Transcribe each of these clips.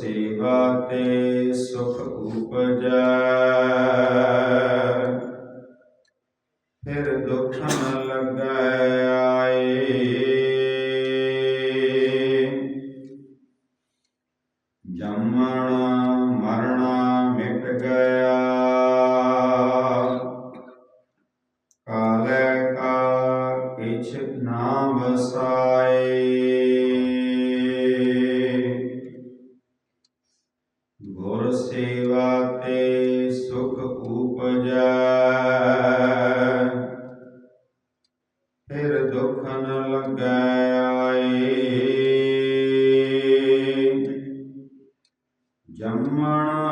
ਸੇਵਾ ਤੇ ਸੁਖ ਉਪਜੈ। ਫਿਰ ਦੁਖ ਨ ਲੱਗੈ। ਜੰਮਣਾ,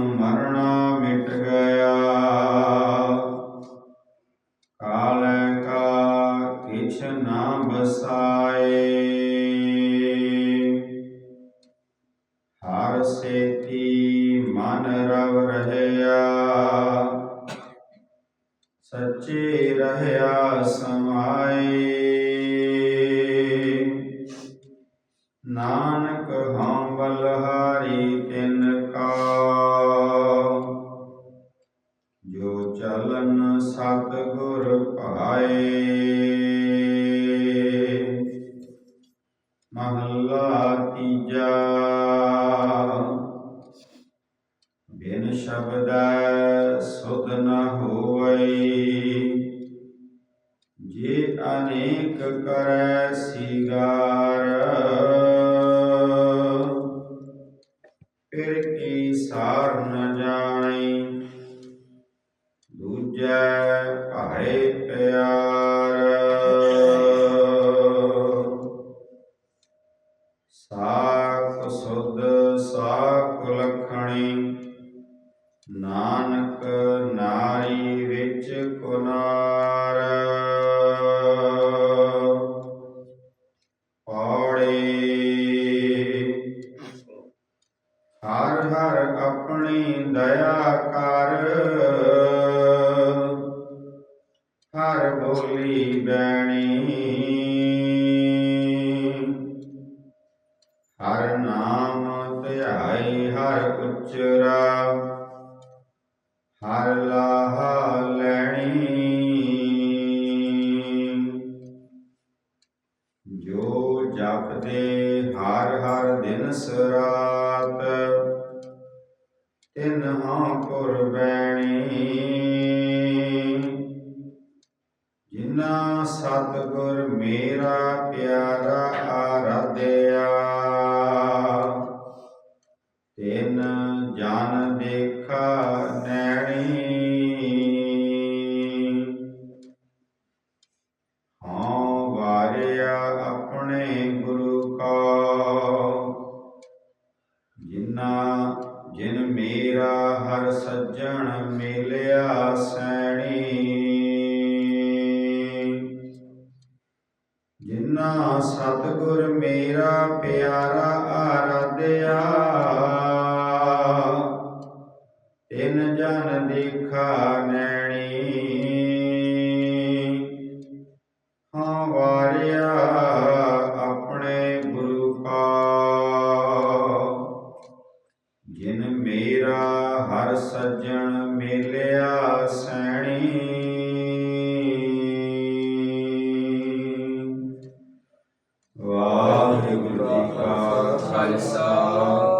ਮਰਣਾ ਮਿਟ ਗਿਆ। ਕਾਲ ਕਾ ਕਿਛ ਨਾ ਬਸਾਏ। ਹਰ ਸੇਤੀ ਮਨ ਰਵ ਰਹਿਆ। ਸੱਚੇ ਰਹਿਆ ਸਮਾਏ। ਨਾਨਕ ਜੋ ਚਲਨ ਸਤ ਗੁਰ ਭਾਏ ਮਹੱਲਾ ਤੀਜਾ। ਬਿਨ ਸ਼ਬਦ ਸੁਧ ਨ ਹੋਵਈ। ਜੇ ਅਨੇਕ ਕਰੈ ਸਿਗਾਰ, ਫਿਰ ਕੀ ਸਾਰ ਨ ਜਾਣੀ? ਦੂਜੈ ਭਾਏ ਪਿਆਰ। ਸਾਖ ਸੁਧ, ਸਾਖ ਲਖਣੀ, ਨਾਨਕ ਨਾਰੀ ਵਿੱਚ ਕੁਨਾਰ। ਪੌੜੀ ਹਰ ਹਰ ਆਪਣੀ ਦਇਆ ਕਰ। ਹਰ ਬੋਲੀ ਬੈਣੀ। ਹਰ ਨਾਮ ਧਿਆਈ ਹਰ ਉਚਰਾ। ਹਰ ਲਾਹਾ ਲੈਣੀ। ਜੋ ਜਪਦੇ ਹਰ ਹਰ ਦਿਨ ਸਰਾਤ, ਤਿਨ ਹਾਂ ਕੁਰਬੈਣੀ ਜਿਨਾ ਸਤਿਗੁਰ ਮੇਰਾ ਪਿਆਰਾ ਆਰਾਧਿਆ। ਤਿਨ ਜਨ ਦੇਖਾ ਨੈਣੀ। ਹਾਂ ਵਾਰਿਆ ਆਪਣੇ ਗੁਰੂ ਕਾ। ਜਿਨਾ, ਜਿਨ ਮੇਰਾ ਹਰ ਸੱਜਣ ਮਿਲਿਆ ਸੈਣੀ। ਜਿਨਾ ਸਤਿਗੁਰ ਮੇਰਾ ਪਿਆਰਾ ਆਰਾਧਿਆ। ਤਿਨ ਜਨ ਦੇਖਾ ਨੈਣੀ। ਹਾਂ ਵਾਰਿਆ ਆਪਣੇ ਗੁਰੂ ਕਾ ਜਿਨ ਮੇਰਾ ਹਰ ਸੱਜਣ ਮਿਲਿਆ ਸੈਣੀ। ਵਾਹਿਗੁਰੂ